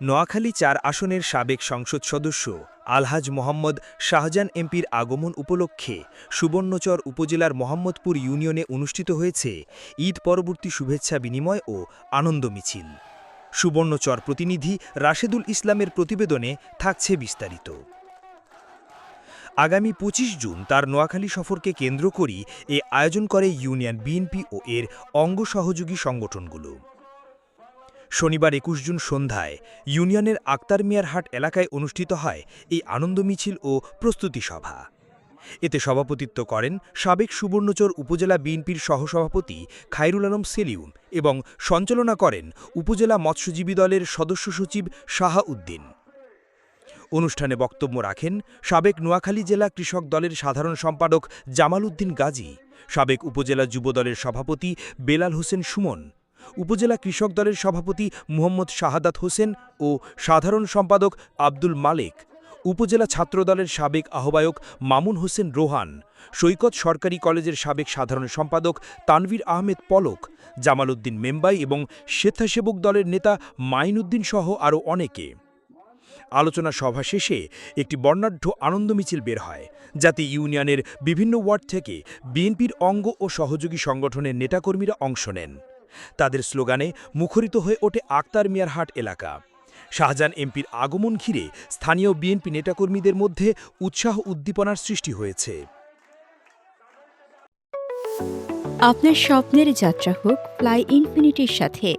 নোয়াখালী চার আসনের সাবেক সংসদ সদস্য আলহাজ মোহাম্মদ শাহজান এমপির আগমন উপলক্ষে সুবর্ণচর উপজেলার মোহাম্মদপুর ইউনিয়নে অনুষ্ঠিত হয়েছে ঈদ পরবর্তী শুভেচ্ছা বিনিময় ও আনন্দ মিছিল। সুবর্ণচর প্রতিনিধি রাশেদুল ইসলামের প্রতিবেদনে থাকছে বিস্তারিত। আগামী ২৫ জুন তার নোয়াখালী সফরকে কেন্দ্র করি এ আয়োজন করে ইউনিয়ন, বিএনপি ও এর অঙ্গ সহযোগী সংগঠনগুলো। শনিবার একুশ জুন সন্ধ্যায় ইউনিয়নের আক্তার মিয়ারহাট এলাকায় অনুষ্ঠিত হয় এই আনন্দ মিছিল ও প্রস্তুতি সভা। এতে সভাপতিত্ব করেন সাবেক সুবর্ণচর উপজেলা বিএনপির সহসভাপতি খায়রুল আলম সেলিউম এবং সঞ্চালনা করেন উপজেলা মৎস্যজীবী দলের সদস্য সচিব শাহা উদ্দিন। অনুষ্ঠানে বক্তব্য রাখেন সাবেক নোয়াখালী জেলা কৃষক দলের সাধারণ সম্পাদক জামাল উদ্দিন গাজী, সাবেক উপজেলা যুবদলের সভাপতি বেলাল হোসেন সুমন উপজেলা কৃষক দলের সভাপতি মুহম্মদ শাহাদাত হোসেন ও সাধারণ সম্পাদক আব্দুল মালেক, উপজেলা ছাত্রদলের সাবেক আহ্বায়ক মামুন হোসেন রোহান, সৈকত সরকারি কলেজের সাবেক সাধারণ সম্পাদক তানভীর আহমেদ পলক জামাল উদ্দিন মেম্বাই এবং স্বেচ্ছাসেবক দলের নেতা মাইনউদ্দিন সহ আরও অনেকে। আলোচনা সভা শেষে একটি বর্ণাঢ্য আনন্দ মিছিল বের হয়, যাতে ইউনিয়নের বিভিন্ন ওয়ার্ড থেকে বিএনপির অঙ্গ ও সহযোগী সংগঠনের নেতাকর্মীরা অংশ নেন। তাদের স্লোগানে মুখরিত হয়ে ওঠে আক্তার মিয়ারহাট এলাকা। শাহজাহান এমপির আগমন ঘিরে স্থানীয় বিএনপি নেতাকর্মীদের মধ্যে উৎসাহ উদ্দীপনার সৃষ্টি হয়েছে। আপনার স্বপ্নের যাত্রা হোক ফ্লাই ইনফিনিটির সাথে